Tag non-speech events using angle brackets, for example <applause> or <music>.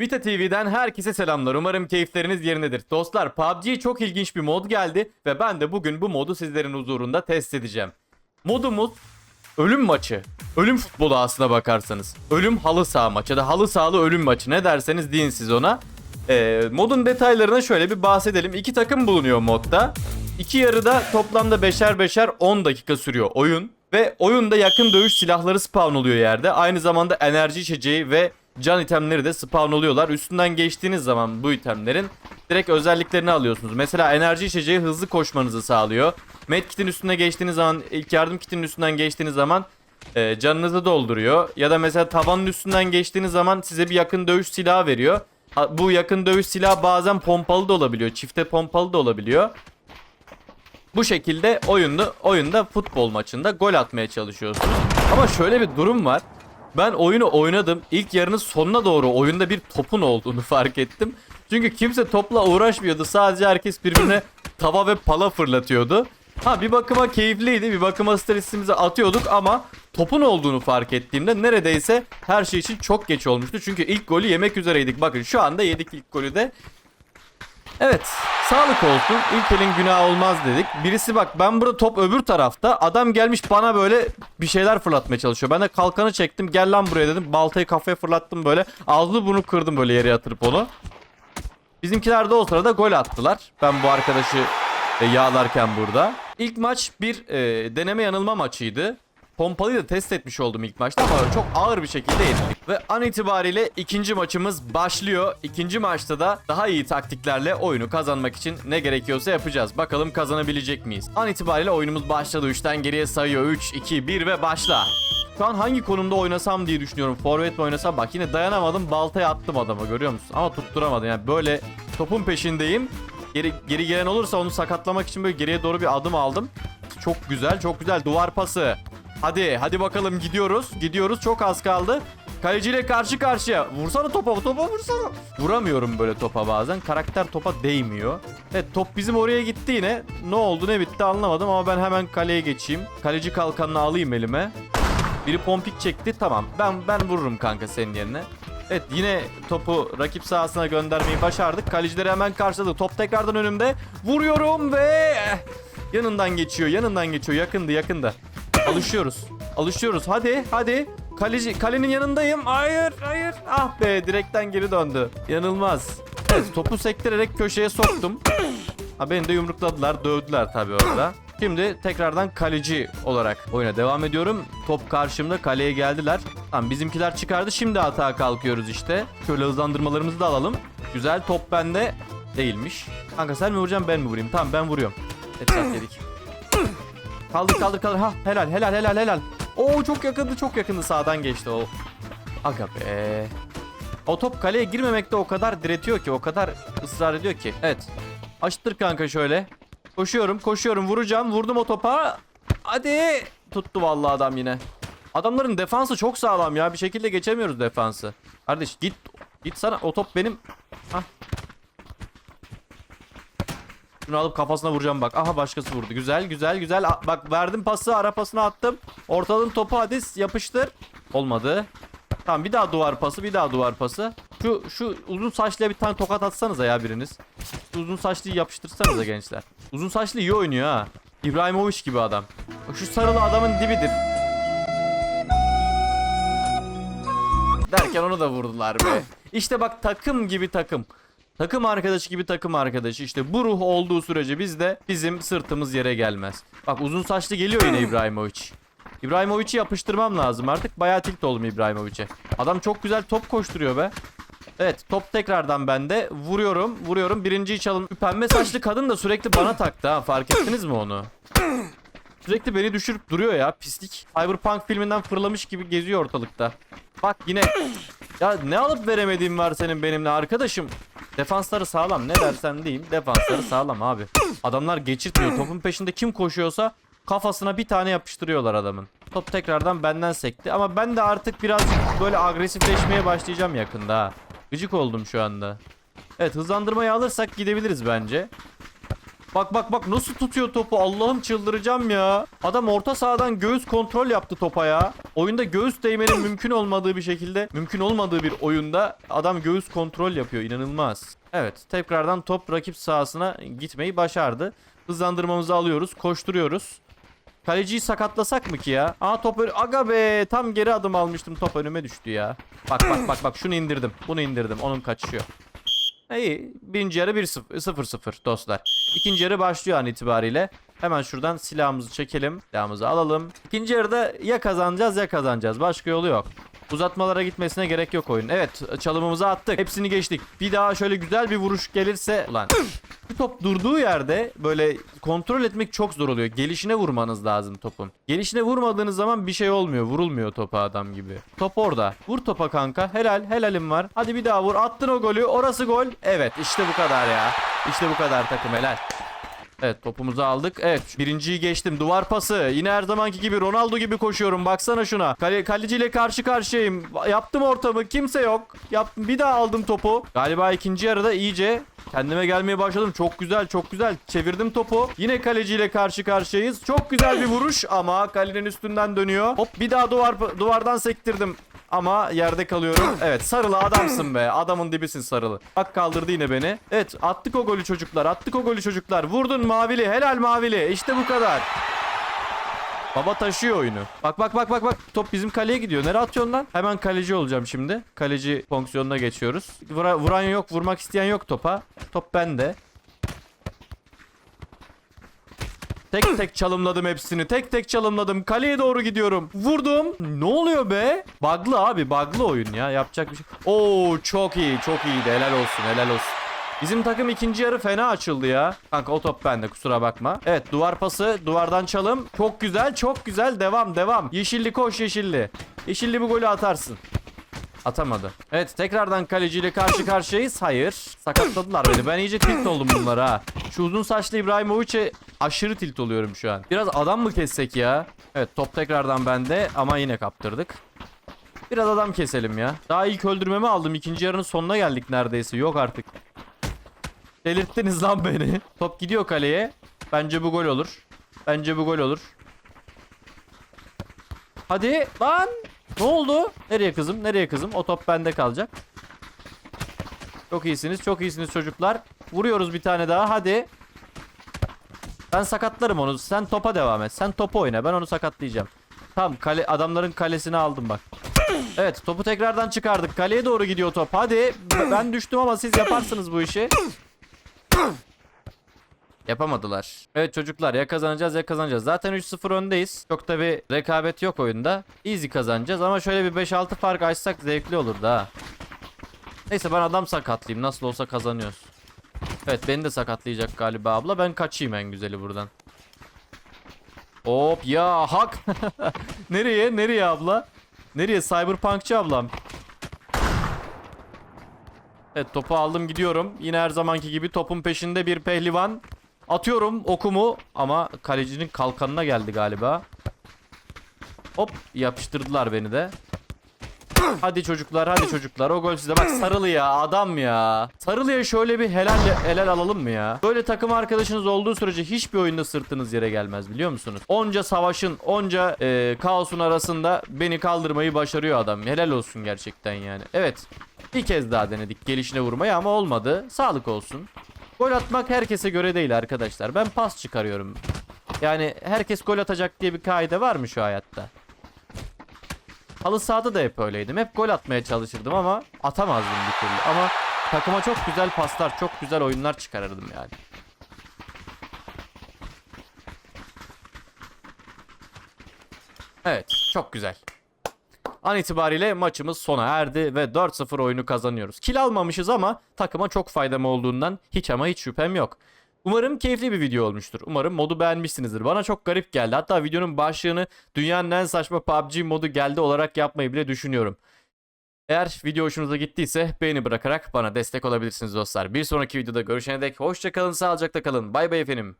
Vita TV'den herkese selamlar. Umarım keyifleriniz yerindedir. Dostlar PUBG'ye çok ilginç bir mod geldi ve ben de bugün bu modu sizlerin huzurunda test edeceğim. Modumuz ölüm maçı. Ölüm futbolu aslına bakarsanız. Ölüm halı saha maçı ya da halı sahalı ölüm maçı ne derseniz deyin siz ona. Ee, modun detaylarına şöyle bir bahsedelim. İki takım bulunuyor modda. İki yarıda toplamda beşer beşer 10 dakika sürüyor oyun. Ve oyunda yakın dövüş silahları spawn oluyor yerde. Aynı zamanda enerji içeceği ve can itemleri de spawn oluyorlar. Üstünden geçtiğiniz zaman bu itemlerin direkt özelliklerini alıyorsunuz. Mesela enerji içeceği hızlı koşmanızı sağlıyor. Medkit'in üstüne geçtiğiniz zaman, ilk yardım kitinin üstünden geçtiğiniz zaman e, canınızı dolduruyor. Ya da mesela tavanın üstünden geçtiğiniz zaman size bir yakın dövüş silahı veriyor. Ha, Bu yakın dövüş silahı bazen pompalı da olabiliyor. Çifte pompalı da olabiliyor. Bu şekilde oyunda oyunda futbol maçında gol atmaya çalışıyorsunuz. Ama şöyle bir durum var. Ben oyunu oynadım. İlk yarının sonuna doğru oyunda bir topun olduğunu <laughs> fark ettim. Çünkü kimse topla uğraşmıyordu. Sadece herkes birbirine tava ve pala fırlatıyordu. Ha bir bakıma keyifliydi. Bir bakıma stresimizi atıyorduk ama topun olduğunu fark ettiğimde neredeyse her şey için çok geç olmuştu. Çünkü ilk golü yemek üzereydik. Bakın şu anda yedik ilk golü de. Evet sağlık olsun ilk elin günah olmaz dedik. Birisi bak ben burada top öbür tarafta adam gelmiş bana böyle bir şeyler fırlatmaya çalışıyor. Ben de kalkanı çektim gel lan buraya dedim baltayı kafaya fırlattım böyle ağzını bunu kırdım böyle yere yatırıp onu. Bizimkiler de o sırada gol attılar. Ben bu arkadaşı e, yağlarken burada. İlk maç bir e, deneme yanılma maçıydı. Pompalıyı da test etmiş oldum ilk maçta ama çok ağır bir şekilde yenildik. Ve an itibariyle ikinci maçımız başlıyor. İkinci maçta da daha iyi taktiklerle oyunu kazanmak için ne gerekiyorsa yapacağız. Bakalım kazanabilecek miyiz? An itibariyle oyunumuz başladı. 3'ten geriye sayıyor. 3, 2, 1 ve başla. Şu an hangi konumda oynasam diye düşünüyorum. Forvet mi oynasam? Bak yine dayanamadım. Baltaya attım adama görüyor musun? Ama tutturamadım. Yani böyle topun peşindeyim. Geri, geri gelen olursa onu sakatlamak için böyle geriye doğru bir adım aldım. Çok güzel, çok güzel. Duvar pası. Hadi, hadi bakalım gidiyoruz. Gidiyoruz. Çok az kaldı. Kaleciyle karşı karşıya. Vursana topa, topa vursana. Vuramıyorum böyle topa bazen. Karakter topa değmiyor. Evet top bizim oraya gitti yine. Ne oldu ne bitti anlamadım ama ben hemen kaleye geçeyim. Kaleci kalkanını alayım elime. Biri pompik çekti. Tamam. Ben ben vururum kanka senin yerine. Evet yine topu rakip sahasına göndermeyi başardık. Kalecileri hemen karşıladı. Top tekrardan önümde. Vuruyorum ve yanından geçiyor. Yanından geçiyor. Yakındı yakındı. Alışıyoruz. Alışıyoruz. Hadi hadi. Kaleci kalenin yanındayım. Hayır hayır. Ah be direkten geri döndü. Yanılmaz. Evet topu sektirerek köşeye soktum. Ha beni de yumrukladılar, dövdüler tabii orada. Şimdi tekrardan kaleci olarak oyuna devam ediyorum. Top karşımda kaleye geldiler. Tamam bizimkiler çıkardı. Şimdi atağa kalkıyoruz işte. Şöyle hızlandırmalarımızı da alalım. Güzel top bende değilmiş. Kanka sen mi vuracaksın ben mi vurayım? Tamam ben vuruyorum. Etraf dedik. Kaldır kaldır kaldır. Ha helal helal helal helal. Oo çok yakındı çok yakındı sağdan geçti o. Aga be. O top kaleye girmemekte o kadar diretiyor ki o kadar ısrar ediyor ki. Evet. Açtır kanka şöyle. Koşuyorum koşuyorum vuracağım vurdum o topa. Hadi. Tuttu vallahi adam yine. Adamların defansı çok sağlam ya bir şekilde geçemiyoruz defansı. Kardeş git git sana o top benim. Hah. Şunu alıp kafasına vuracağım bak. Aha başkası vurdu. Güzel güzel güzel. A- bak verdim pası ara pasını attım. Ortalığın topu hadi yapıştır. Olmadı. Tamam bir daha duvar pası bir daha duvar pası. Şu şu uzun saçlıya bir tane tokat atsanıza ya biriniz. Şu uzun saçlıyı yapıştırsanıza gençler. Uzun saçlı iyi oynuyor ha. İbrahimovic gibi adam. Şu sarılı adamın dibidir. Derken onu da vurdular be. <clears throat> İşte bak takım gibi takım. Takım arkadaşı gibi takım arkadaşı. İşte bu ruh olduğu sürece biz de bizim sırtımız yere gelmez. Bak uzun saçlı geliyor yine <clears throat> İbrahimovic. İbrahimovic'i yapıştırmam lazım artık. Bayağı tilt oldum İbrahimovic'e. Adam çok güzel top koşturuyor be. Evet top tekrardan bende. Vuruyorum vuruyorum. Birinciyi çalın. Pembe saçlı kadın da sürekli bana taktı ha. Fark ettiniz mi onu? Sürekli beni düşürüp duruyor ya pislik. Cyberpunk filminden fırlamış gibi geziyor ortalıkta. Bak yine. Ya ne alıp veremediğim var senin benimle arkadaşım. Defansları sağlam ne dersen diyeyim. Defansları sağlam abi. Adamlar geçirtmiyor. Topun peşinde kim koşuyorsa kafasına bir tane yapıştırıyorlar adamın. Top tekrardan benden sekti ama ben de artık biraz böyle agresifleşmeye başlayacağım yakında ha. Gıcık oldum şu anda. Evet hızlandırmayı alırsak gidebiliriz bence. Bak bak bak nasıl tutuyor topu Allah'ım çıldıracağım ya. Adam orta sahadan göğüs kontrol yaptı topa ya. Oyunda göğüs değmenin mümkün olmadığı bir şekilde mümkün olmadığı bir oyunda adam göğüs kontrol yapıyor inanılmaz. Evet tekrardan top rakip sahasına gitmeyi başardı. Hızlandırmamızı alıyoruz koşturuyoruz. Kaleciyi sakatlasak mı ki ya? Aa top ön- Aga be tam geri adım almıştım top önüme düştü ya. Bak bak bak bak şunu indirdim. Bunu indirdim. Onun kaçışıyor. İyi. Birinci yarı 1-0 dostlar. İkinci yarı başlıyor an itibariyle. Hemen şuradan silahımızı çekelim. Silahımızı alalım. İkinci yarıda ya kazanacağız ya kazanacağız. Başka yolu yok. Uzatmalara gitmesine gerek yok oyun. Evet çalımımızı attık. Hepsini geçtik. Bir daha şöyle güzel bir vuruş gelirse... Ulan bir top durduğu yerde böyle kontrol etmek çok zor oluyor. Gelişine vurmanız lazım topun. Gelişine vurmadığınız zaman bir şey olmuyor. Vurulmuyor topa adam gibi. Top orada. Vur topa kanka. Helal. Helalim var. Hadi bir daha vur. Attın o golü. Orası gol. Evet işte bu kadar ya. İşte bu kadar takım helal. Evet topumuzu aldık. Evet birinciyi geçtim. Duvar pası. Yine her zamanki gibi Ronaldo gibi koşuyorum. Baksana şuna. Kale, kaleciyle karşı karşıyayım. Yaptım ortamı. Kimse yok. Yaptım. Bir daha aldım topu. Galiba ikinci yarıda iyice kendime gelmeye başladım. Çok güzel çok güzel. Çevirdim topu. Yine kaleciyle karşı karşıyayız. Çok güzel bir vuruş ama kalenin üstünden dönüyor. Hop bir daha duvar duvardan sektirdim. Ama yerde kalıyorum. Evet sarılı adamsın be. Adamın dibisin sarılı. Bak kaldırdı yine beni. Evet attık o golü çocuklar. Attık o golü çocuklar. Vurdun mavili. Helal mavili. İşte bu kadar. Baba taşıyor oyunu. Bak bak bak bak bak. Top bizim kaleye gidiyor. Nereye atıyorsun lan? Hemen kaleci olacağım şimdi. Kaleci fonksiyonuna geçiyoruz. Vura- vuran yok. Vurmak isteyen yok topa. Top bende. Tek tek çalımladım hepsini. Tek tek çalımladım. Kaleye doğru gidiyorum. Vurdum. Ne oluyor be? Bug'lı abi. Bug'lı oyun ya. Yapacak bir şey. Oo çok iyi. Çok iyiydi. Helal olsun. Helal olsun. Bizim takım ikinci yarı fena açıldı ya. Kanka o top bende kusura bakma. Evet duvar pası. Duvardan çalım. Çok güzel. Çok güzel. Devam devam. Yeşilli koş yeşilli. Yeşilli bu golü atarsın. Atamadı. Evet tekrardan kaleciyle karşı karşıyayız. Hayır. Sakatladılar beni. Ben iyice tilt oldum bunlara. Şu uzun saçlı İbrahimovic'e aşırı tilt oluyorum şu an. Biraz adam mı kessek ya? Evet top tekrardan bende ama yine kaptırdık. Biraz adam keselim ya. Daha ilk öldürmemi aldım. İkinci yarının sonuna geldik neredeyse. Yok artık. Delirttiniz lan beni. Top gidiyor kaleye. Bence bu gol olur. Bence bu gol olur. Hadi lan. Ne oldu? Nereye kızım? Nereye kızım? O top bende kalacak. Çok iyisiniz. Çok iyisiniz çocuklar. Vuruyoruz bir tane daha. Hadi. Ben sakatlarım onu. Sen topa devam et. Sen topu oyna. Ben onu sakatlayacağım. Tamam kale adamların kalesini aldım bak. Evet topu tekrardan çıkardık. Kaleye doğru gidiyor top. Hadi. Ben düştüm ama siz yaparsınız bu işi. Yapamadılar. Evet çocuklar ya kazanacağız ya kazanacağız. Zaten 3-0 öndeyiz. Çok da bir rekabet yok oyunda. Easy kazanacağız ama şöyle bir 5-6 fark açsak zevkli olur da. Neyse ben adam sakatlayayım. Nasıl olsa kazanıyoruz. Evet beni de sakatlayacak galiba abla. Ben kaçayım en güzeli buradan. Hop ya hak. <laughs> Nereye? Nereye abla? Nereye? Cyberpunkçı ablam. Evet topu aldım gidiyorum. Yine her zamanki gibi topun peşinde bir pehlivan. Atıyorum okumu ama kalecinin kalkanına geldi galiba. Hop yapıştırdılar beni de. Hadi çocuklar hadi çocuklar o gol size bak sarılı ya adam ya. Sarılıya şöyle bir helal helal alalım mı ya? Böyle takım arkadaşınız olduğu sürece hiçbir oyunda sırtınız yere gelmez biliyor musunuz? Onca savaşın onca e, kaosun arasında beni kaldırmayı başarıyor adam. Helal olsun gerçekten yani. Evet bir kez daha denedik gelişine vurmayı ama olmadı. Sağlık olsun. Gol atmak herkese göre değil arkadaşlar. Ben pas çıkarıyorum. Yani herkes gol atacak diye bir kaide var mı şu hayatta? Halı sahada da hep öyleydim. Hep gol atmaya çalışırdım ama atamazdım bir türlü. Ama takıma çok güzel paslar, çok güzel oyunlar çıkarırdım yani. Evet, çok güzel. An itibariyle maçımız sona erdi ve 4-0 oyunu kazanıyoruz. Kil almamışız ama takıma çok faydam olduğundan hiç ama hiç şüphem yok. Umarım keyifli bir video olmuştur. Umarım modu beğenmişsinizdir. Bana çok garip geldi. Hatta videonun başlığını dünyanın en saçma PUBG modu geldi olarak yapmayı bile düşünüyorum. Eğer video hoşunuza gittiyse beğeni bırakarak bana destek olabilirsiniz dostlar. Bir sonraki videoda görüşene dek hoşçakalın, sağlıcakla kalın. Bay bay efendim.